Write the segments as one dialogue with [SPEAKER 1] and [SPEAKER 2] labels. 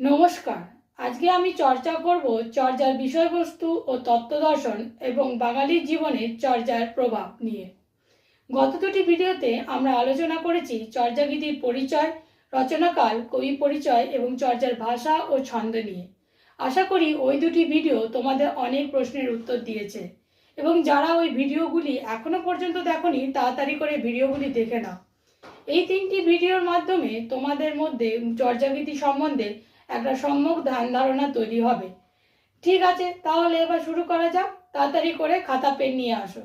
[SPEAKER 1] নমস্কার। আজকে আমি চর্চা করব চর্যার বিষয়বস্তু ও তত্ত্বদর্শন এবং বাঙালির জীবনে চর্যার প্রভাব নিয়ে। গত দুটি ভিডিওতে আমরা আলোচনা করেছি চর্যাগীতির পরিচয়, রচনাকাল, কবি পরিচয় এবং চর্যার ভাষা ও ছন্দ নিয়ে। আশা করি ওই দুটি ভিডিও তোমাদের অনেক প্রশ্নের উত্তর দিয়েছে এবং যারা ওই ভিডিওগুলি এখনও পর্যন্ত দেখনি, তাড়াতাড়ি করে ভিডিওগুলি দেখে নাও। এই তিনটি ভিডিওর মাধ্যমে তোমাদের মধ্যে চর্যাগীতি সম্বন্ধে একটা সম্যক ধ্যান ধারণা তৈরি হবে। ঠিক আছে, তাহলে এবার শুরু করা যাক। তাড়াতাড়ি করে খাতা, পেন নিয়ে আসো।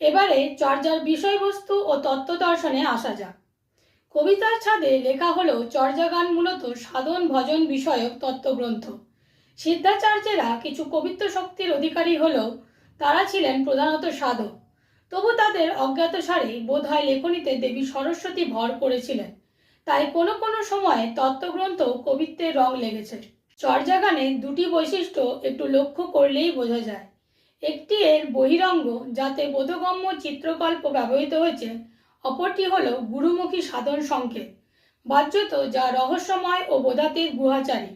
[SPEAKER 1] এবারে চর্যার বিষয়বস্তু ও তত্ত্ব দর্শনে আসা যাক। কবিতার ছাদে লেখা হলো চর্যা গান মূলত সাধন ভজন বিষয়ক তত্ত্বগ্রন্থ। সিদ্ধাচার্যেরা কিছু কবিত্ব শক্তির অধিকারী হলেও তারা ছিলেন প্রধানত সাধক। তবু তাদের অজ্ঞাতসারে বোধহয় লেখনীতে দেবী সরস্বতী ভর করেছিলেন। তাই কোনো কোনো সময়ে তত্ত্বগ্রন্থ কবিত্বের রং লেগেছে। চর্যাগানে দুটি বৈশিষ্ট্য একটু লক্ষ্য করলেই বোঝা যায়। একটি এর বহিরঙ্গ, যাতে বোধগম্য চিত্রকল্প ব্যবহৃত হয়েছে, অপরটি হল গুরুমুখী সাধন সংকেত, বাহ্যত যা রহস্যময় ও বোধাতীত গুহাচারী।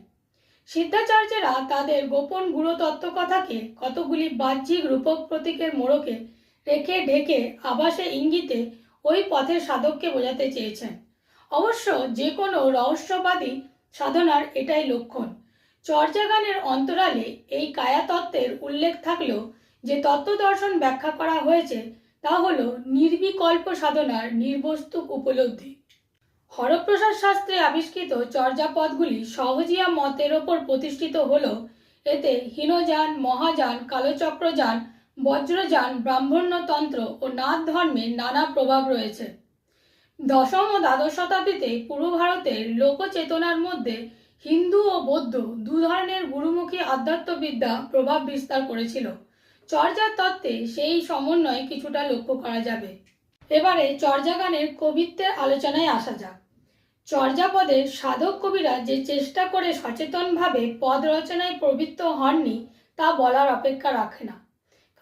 [SPEAKER 1] সিদ্ধাচার্যেরা তাদের গোপন গুরু তত্ত্বকথাকে কতগুলি বাহ্যিক রূপক প্রতীকের মোড়কে রেখে ঢেকে আভাসে ইঙ্গিতে ওই পথের সাধককে বোঝাতে চেয়েছেন। অবশ্য যে কোনো রহস্যবাদী সাধনার এটাই লক্ষণ। চর্যাগানের অন্তরালে এই কায়াতত্ত্বের উল্লেখ থাকলেও যে তত্ত্ব দর্শন ব্যাখ্যা করা হয়েছে তা হল নির্বিকল্প সাধনার নির্বস্তুক উপলব্ধি। হরপ্রসাদ শাস্ত্রে আবিষ্কৃত চর্যাপদগুলি সহজিয়া মতের ওপর প্রতিষ্ঠিত হল। এতে হীনযান, মহাযান, কালোচক্রযান, বজ্রযান, ব্রাহ্মণ্যতন্ত্র ও নাথ ধর্মের নানা প্রভাব রয়েছে। দশম ও দ্বাদশ শতাব্দীতে পূর্ব ভারতের লোকচেতনার মধ্যে হিন্দু ও বৌদ্ধ দু ধরনের গুরুমুখী আধ্যাত্মবিদ্যা প্রভাব বিস্তার করেছিল। চর্যার তত্ত্বে সেই সমন্বয় কিছুটা লক্ষ্য করা যাবে। এবারে চর্যাগানের কবিত্বের আলোচনায় আসা যাক। চর্যাপদের সাধক কবিরা যে চেষ্টা করে সচেতনভাবে পদ রচনায় প্রবৃত্ত হননি তা বলার অপেক্ষা রাখে না।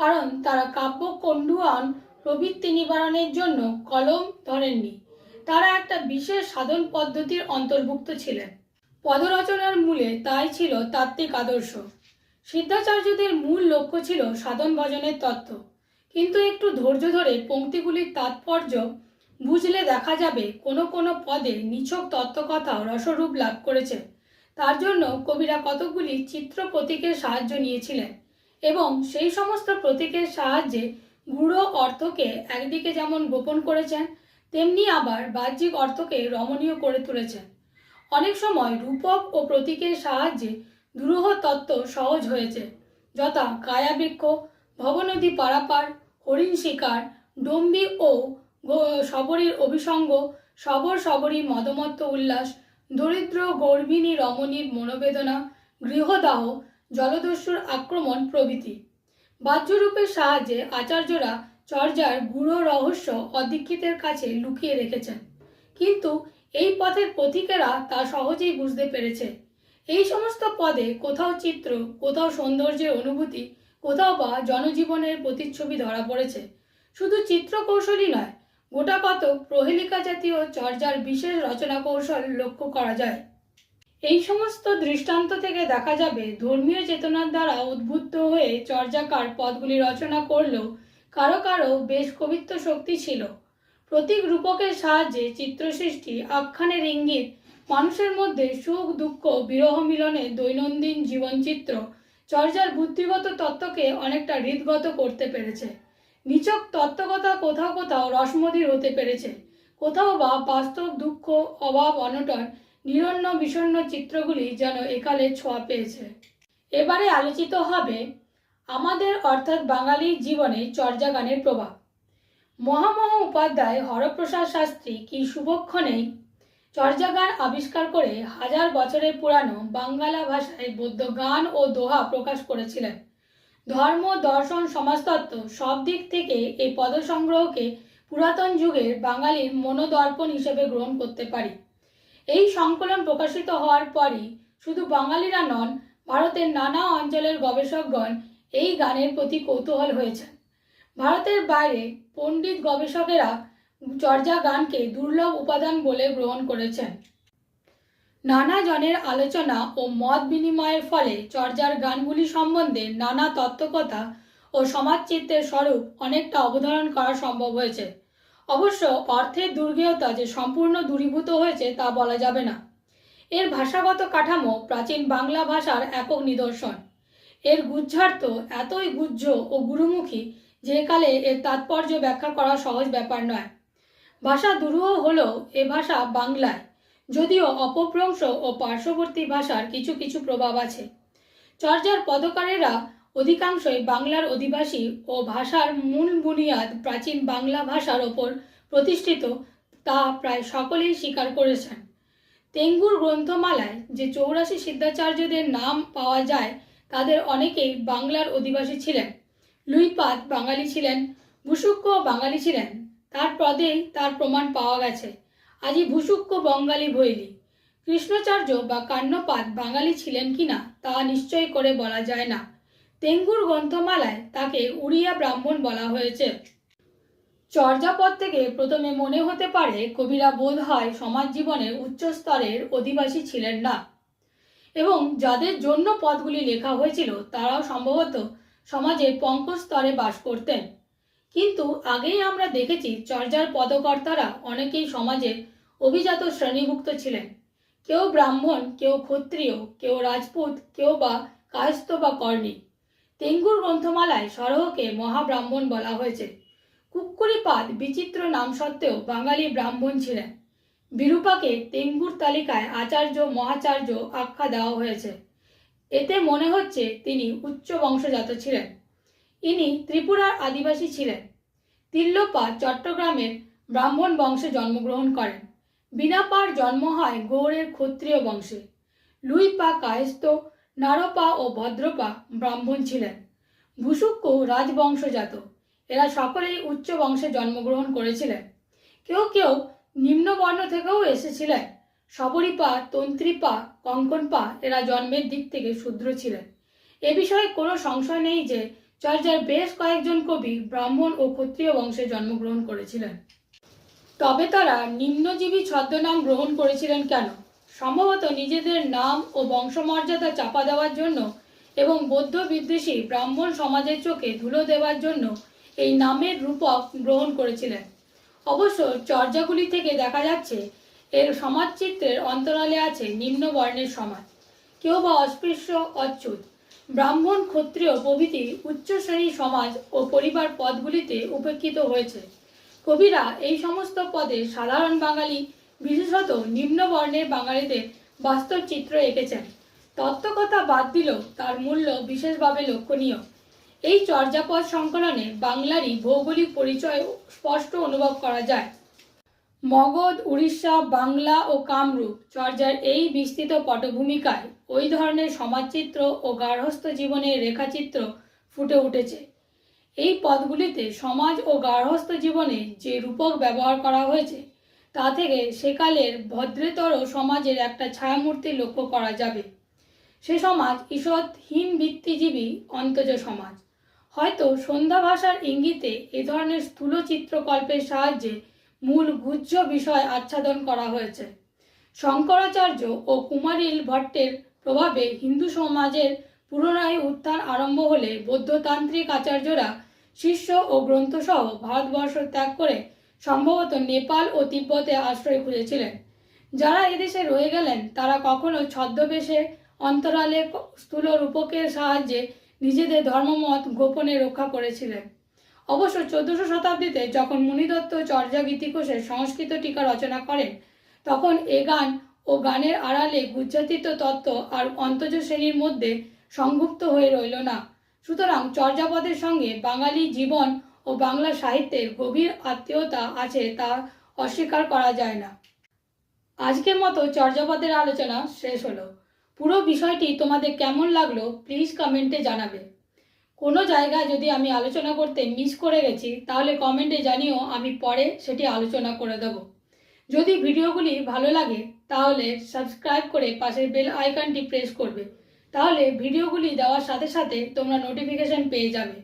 [SPEAKER 1] কারণ তারা কাব্য কণ্ডুয়ান প্রবৃত্তি নিবারণের জন্য কলম ধরেননি। তারা একটা বিশেষ সাধন পদ্ধতির অন্তর্ভুক্ত ছিলেন। পদরচনার মূলে তাই ছিল তাত্ত্বিক আদর্শ। সিদ্ধাচার্যদের মূল লক্ষ্য ছিল সাধন ভজনের তত্ত্ব। কিন্তু একটু ধৈর্য ধরে পংক্তিগুলির তাৎপর্য বুঝলে দেখা যাবে কোনো কোনো পদে নিছক তত্ত্বকথাও রসরূপ লাভ করেছে। তার জন্য কবিরা কতকগুলি চিত্র প্রতীকের সাহায্য নিয়েছিলেন এবং সেই সমস্ত প্রতীকের সাহায্যে গূঢ় অর্থকে একদিকে যেমন গোপন করেছেন তেমনি আবার বাহ্যিক অর্থকে রমণীয় করে তুলেছেন। অনেক সময় রূপক ও প্রতীকের সাহায্যে দুরূহ তত্ত্ব সহজ হয়েছে, যথা কায়াবৃক্ষ, ভবনদী পারাপার, হরিণ শিকার, ডম্বি ও সবরীর অভিসঙ্গ সবর সবরী মদমত্ত উল্লাস, দরিদ্র গর্ভিণী রমণীর মনোবেদনা, গৃহদাহ, জলদস্যুর আক্রমণ প্রভৃতি। বাহ্যরূপের সাহায্যে আচার্যরা চর্যার গূঢ় রহস্য অদীক্ষিতের কাছে লুকিয়ে রেখেছেন। কিন্তু এই পথের পথিকেরা তা সহজেই বুঝতে পেরেছে। এই সমস্ত পদে কোথাও চিত্র, কোথাও সৌন্দর্যের অনুভূতি, কোথাও বা জনজীবনের প্রতিচ্ছবি ধরা পড়েছে। শুধু চিত্র কৌশলই নয়, গোটা কত প্রহেলিকা জাতীয় চর্যার বিশেষ রচনা কৌশল লক্ষ্য করা যায়। এই সমস্ত দৃষ্টান্ত থেকে দেখা যাবে ধর্মীয় চেতনার দ্বারা উদ্বুদ্ধ হয়ে চর্যাকার পদগুলি রচনা করলেও কারও কারও বেশ কবিত্ব শক্তি ছিল। প্রতীক রূপকের সাহায্যে চিত্রসৃষ্টি আখ্যানের ইঙ্গিত, মানুষের মধ্যে সুখ, দুঃখ, বিরহ মিলনে দৈনন্দিন জীবনচিত্র, চর্যার বুদ্ধিগত তত্ত্বকে অনেকটা হৃদগত করতে পেরেছে। নিচক তত্ত্বকথা কোথাও কোথাও রসমধির হতে পেরেছে। কোথাও বা বাস্তব দুঃখ, অভাব, অনটন, নিরন্ন বিষণ্ন চিত্রগুলি যেন একালে ছোঁয়া পেয়েছে। এবারে আলোচিত হবে আমাদের অর্থাৎ বাঙালির জীবনে চর্যা গানের প্রভাব। মহামহ উপাধ্যায় হরপ্রসাদ শাস্ত্রী কি শুভক্ষণেই চর্যাগান আবিষ্কার করে হাজার বছরের পুরানো বাঙ্গালা ভাষায় বৌদ্ধ গান ও দোহা প্রকাশ করেছিলেন। ধর্ম, দর্শন, সমাজতত্ত্ব সব দিক থেকে এই পদসংগ্রহকে পুরাতন যুগের বাঙালির মনোদর্পণ হিসেবে গ্রহণ করতে পারি। এই সংকলন প্রকাশিত হওয়ার পরই শুধু বাঙালিরা নন, ভারতের নানা অঞ্চলের গবেষকগণ এই গানের প্রতি কৌতূহল হয়েছেন ভারতের বাইরে পণ্ডিত গবেষকেরা চর্যা গানকে দুর্লভ উপাদান বলে গ্রহণ করেছেন। নানা জনের আলোচনা ও মত বিনিময়ের ফলে চর্যার গানগুলি সম্বন্ধে নানা তত্ত্বকথা ও সমাজচিত্রের স্বরূপ অনেকটা অবধারণ করা সম্ভব হয়েছে। অবশ্য অর্থের দুর্গেয়তা যে সম্পূর্ণ দূরীভূত হয়েছে তা বলা যাবে না। এর ভাষাগত কাঠামো প্রাচীন বাংলা ভাষার একক নিদর্শন। এর গুজ্জার্থ এতই গুজ্জ ও গুরুমুখী যে কালে এর তাৎপর্য ব্যাখ্যা করা সহজ ব্যাপার নয়। ভাষা দুরূহ হলেও এ ভাষা বাংলায়, যদিও অপভ্রংশ ও পার্শ্ববর্তী ভাষার কিছু কিছু প্রভাব আছে। চর্যার পদকারেরা অধিকাংশই বাংলার অধিবাসী ও ভাষার মূল বুনিয়াদ প্রাচীন বাংলা ভাষার ওপর প্রতিষ্ঠিত তা প্রায় সকলেই স্বীকার করেছেন। তেঙ্গুর গ্রন্থমালায় যে চৌরাশি সিদ্ধাচার্যদের নাম পাওয়া যায় তাদের অনেকেই বাংলার অধিবাসী ছিলেন। লুইপাত বাঙালি ছিলেন ভুসুক্য বাঙালি ছিলেন। তার পদেই তার প্রমাণ পাওয়া গেছে। আজই ভুসুক্য বঙ্গালী ভৈলি কৃষ্ণচার্য বা কান্নপাত বাঙালি ছিলেন কিনা তা নিশ্চয় করে বলা যায় না। তেঙ্গুর গ্রন্থমালায় তাকে উড়িয়া ব্রাহ্মণ বলা হয়েছে। চর্যাপদ থেকে প্রথমে মনে হতে পারে কবিরা বোধ হয় সমাজ জীবনের উচ্চ স্তরের অধিবাসী ছিলেন না। এবং যাদের জন্য পদগুলি লেখা হয়েছিল, তারাও সম্ভবত সমাজের পঙ্কজ স্তরে বাস করতেন। কিন্তু আগেই আমরা দেখেছি চর্যার পদকর্তারা অনেকেই সমাজে অভিজাত শ্রেণীভুক্ত ছিলেন। কেউ ব্রাহ্মণ, কেউ ক্ষত্রিয়, কেউ রাজপুত, কেউ বা কায়স্থ বা কর্ণী তেঙ্গুর গ্রন্থমালায় সরহকে মহাব্রাহ্মণ বলা হয়েছে। কুক্কুরিপাদ বিচিত্র নাম সত্ত্বেও বাঙালি ব্রাহ্মণ ছিলেন। বিরূপাকে তেঙ্গুর তালিকায় আচার্য, মহাচার্য আখ্যা দেওয়া হয়েছে। এতে মনে হচ্ছে তিনি উচ্চ বংশজাত ছিলেন। ইনি ত্রিপুরার আদিবাসী ছিলেন। তিল্লোপাদ চট্টগ্রামের ব্রাহ্মণ বংশে জন্মগ্রহণ করেন। বিনাপার জন্ম হয় গৌড়ের ক্ষত্রিয় বংশে। লুইপা কায়স্থ, নারপা ও ভদ্রপা ব্রাহ্মণ ছিলেন। ভূসুক্য রাজবংশজাত। এরা সকলেই উচ্চ বংশে জন্মগ্রহণ করেছিলেন। কেউ কেউ নিম্নবর্ণ থেকেও এসেছিলেন। সবরীপা, তন্ত্রীপা, কঙ্কনপা এরা জন্মের দিক থেকে শূদ্র ছিলেন। এ বিষয়ে কোনো সংশয় নেই যে চর্যার বেশ কয়েকজন কবি ব্রাহ্মণ ও ক্ষত্রিয় বংশে জন্মগ্রহণ করেছিলেন। তবে তারা নিম্নজীবী ছদ্মনাম গ্রহণ করেছিলেন কেন? সম্ভবত নিজেদের নাম ও বংশমর্যাদা চাপা দেওয়ার জন্য এবং বৌদ্ধ বিদ্বেষী ব্রাহ্মণ সমাজের চোখে ধুলো দেওয়ার জন্য এই নামের রূপক গ্রহণ করেছিলেন। অবশ্য চর্যাগুলি থেকে দেখা যাচ্ছে, এর সমাজচিত্রের অন্তরালে আছে নিম্ন বর্ণের সমাজ। কেউ বা অস্পৃশ্য, অচ্যুত। ব্রাহ্মণ, ক্ষত্রিয় প্রভৃতি উচ্চ শ্রেণির সমাজ ও পরিবার পদগুলিতে উপেক্ষিত হয়েছে। কবিরা এই সমস্ত পদে সাধারণ বাঙালি, বিশেষত নিম্ন বর্ণের বাঙালিদের বাস্তব চিত্র এঁকেছেন। তত্ত্বকথা বাদ দিলেও তার মূল্য বিশেষভাবে লক্ষণীয়। এই চর্যাপদ সংকলনে বাংলারই ভৌগোলিক পরিচয় স্পষ্ট অনুভব করা যায়। মগধ, উড়িষ্যা, বাংলা ও কামরূপ চর্যার এই বিস্তৃত পটভূমিকায় ওই ধরনের সমাজচিত্র ও গার্হস্থ জীবনের রেখাচিত্র ফুটে উঠেছে। এই পদগুলিতে সমাজ ও গার্হস্থ জীবনে যে রূপক ব্যবহার করা হয়েছে, তা থেকে সেকালের ভদ্রেতর সমাজের একটা ছায়ামূর্তি লক্ষ্য করা যাবে। সে সমাজ ঈষৎহীন বৃত্তিজীবী অন্তজ সমাজ। হয়তো সন্ধ্যা ভাষার ইঙ্গিতে এ ধরনের স্থূল চিত্রকল্পের সাহায্যে মূল গুহ্য বিষয় আচ্ছাদন করা হয়েছে। শঙ্করাচার্য ও কুমারিল ভট্টের প্রভাবে হিন্দু সমাজের পুনরায় উত্থান আরম্ভ হলে বৌদ্ধতান্ত্রিক আচার্যরা শিষ্য ও গ্রন্থসহ ভারতবর্ষ ত্যাগ করে সম্ভবত নেপাল ও তিব্বতে আশ্রয় খুঁজেছিলেন। যারা এদেশে রয়ে গেলেন, তারা কখনো ছদ্মবেশে অন্তরালে স্থূল রূপকের সাহায্যে নিজেদের ধর্মমত গোপনে রক্ষা করেছিলেন। অবশ্য চোদ্দশো শতাব্দীতে যখন মুনিদত্ত চর্যা গীতিকোষের সংস্কৃত টিকা রচনা করেন, তখন এ গান ও গানের আড়ালে গুজ্জাতীত তত্ত্ব আর অন্তজ শ্রেণির মধ্যে সংযুক্ত হয়ে রইল না। সুতরাং চর্যাপদের সঙ্গে বাঙালি জীবন ও বাংলা সাহিত্যের গভীর আত্মীয়তা আছে তা অস্বীকার করা যায় না। আজকের মতো চর্যাপদের আলোচনা শেষ হলো। পুরো বিষয়টি তোমাদের কেমন লাগল প্লিজ কমেন্টে জানাবে। কোনো জায়গায় যদি আমি আলোচনা করতে মিস করে গেছি, তাহলে কমেন্টে জানিও, আমি পরে সেটি আলোচনা করে দেব। যদি ভিডিওগুলি ভালো লাগে, তাহলে সাবস্ক্রাইব করে পাশের বেল আইকনটি প্রেস করবে। তাহলে ভিডিওগুলি দেওয়ার সাথে সাথে তোমরা নোটিফিকেশন পেয়ে যাবে।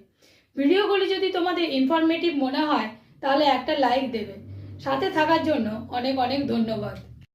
[SPEAKER 1] ভিডিওগুলি যদি তোমাদের ইনফরমেটিভ মনে হয়, তাহলে একটা লাইক দেবে। সাথে থাকার জন্য অনেক অনেক ধন্যবাদ।